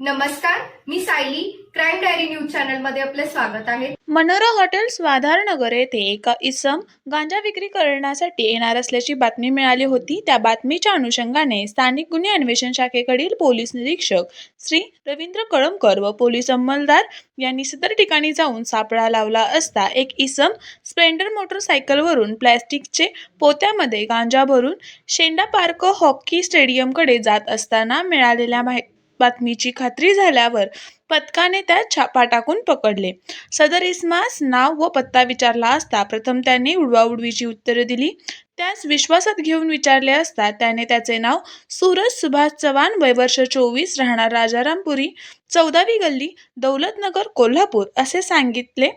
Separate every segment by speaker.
Speaker 1: नमस्कार मी Sayali. Crime diary news चॅनलमध्ये आपले स्वागत आहे.
Speaker 2: मनोरा हॉटेल स्वाधारनगर येथे एका इसम गांजा विक्री करण्यासाठी येणार असल्याची बातमी मिळाली होती. त्या बातमीच्या अनुषंगाने स्थानिक गुन्हे अन्वेषण शाखेकडील पोलीस निरीक्षक श्री रवींद्र कळमकर व पोलीस अंमलदार यांनी सदर ठिकाणी जाऊन सापळा लावला असता एक इसम स्प्लेंडर मोटरसायकलवरून प्लॅस्टिकचे पोत्यामध्ये गांजा भरून शेंडा पार्क हॉकी स्टेडियमकडे जात असताना मिळालेल्या माहिती बातमीची खात्री झाल्यावर पथकाने त्यात छापा टाकून पकडले. सदर इसमास नाव व पत्ता विचारला असता प्रथम त्यांनी उडवाउडवीची उत्तरे दिली. त्यास विश्वासात घेऊन विचारले असता त्याने त्याचे नाव सूरज सुभाष चव्हाण वय वर्ष चोवीस राहणार राजारामपुरी चौदावी गल्ली दौलतनगर कोल्हापूर असे सांगितले.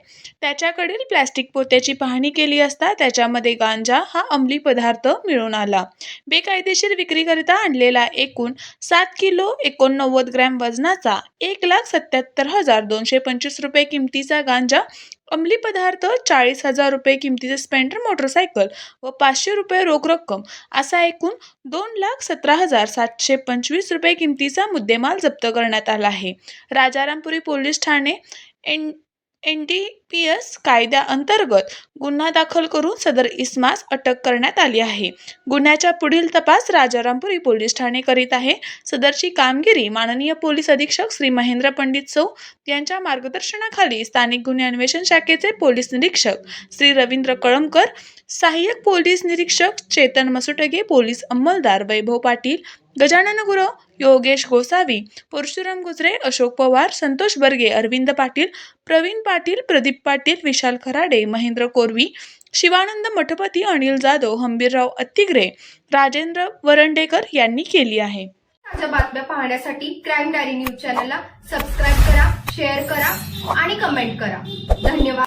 Speaker 2: त्याच्याकडील प्लॅस्टिक पोत्याची पाहणी केली असता त्याच्यामध्ये गांजा हा अंमली पदार्थ मिळून आला. बेकायदेशीर विक्रीकरिता आणलेला एकूण सात किलो एकोणनव्वद ग्रॅम वजनाचा एक लाख सत्याहत्तर हजार दोनशे पंचवीस रुपये किमतीचा गांजा अंमली पदार्थ चाळीस हजार रुपये किमतीचे स्पेंडर मोटरसायकल व पाचशे रुपये रोख रक्कम असा एकूण दोन लाख सतरा हजार सातशे पंचवीस रुपये किमतीचा मुद्देमाल जप्त करण्यात आला आहे. Rajarampuri police Thane N N D P S कायद्याअंतर्गत गुन्हा दाखल करून सदर इस्मास अटक करण्यात आली आहे. गुन्ह्याच्या पुढील तपास राजारामपुरी पोलीस ठाणे करीत आहे. सदरची कामगिरी माननीय पोलीस अधीक्षक श्री महेंद्र पंडित सौ यांच्या मार्गदर्शनाखाली स्थानिक गुन्हे अन्वेषण शाखेचे पोलीस निरीक्षक श्री रवींद्र कळमकर सहाय्यक पोलीस निरीक्षक चेतन मसुटगे पोलीस अंमलदार वैभव पाटील गजानन गुरव योगेश गोसावी परशुराम गुजरे अशोक पवार संतोष बर्गे अरविंद पाटील प्रवीण पाटील प्रदीप पाटील विशाल खराडे महेंद्र कोरवी शिवानंद मठपती अनिल जाधव हंबीरराव अत्तिग्रे राजेंद्र वरंडेकर यांनी केली आहे.
Speaker 1: ताज्या बातम्या पाहण्यासाठी क्राईम डायरी न्यूज चॅनलला सबस्क्राईब करा शेअर करा आणि कमेंट करा. धन्यवाद.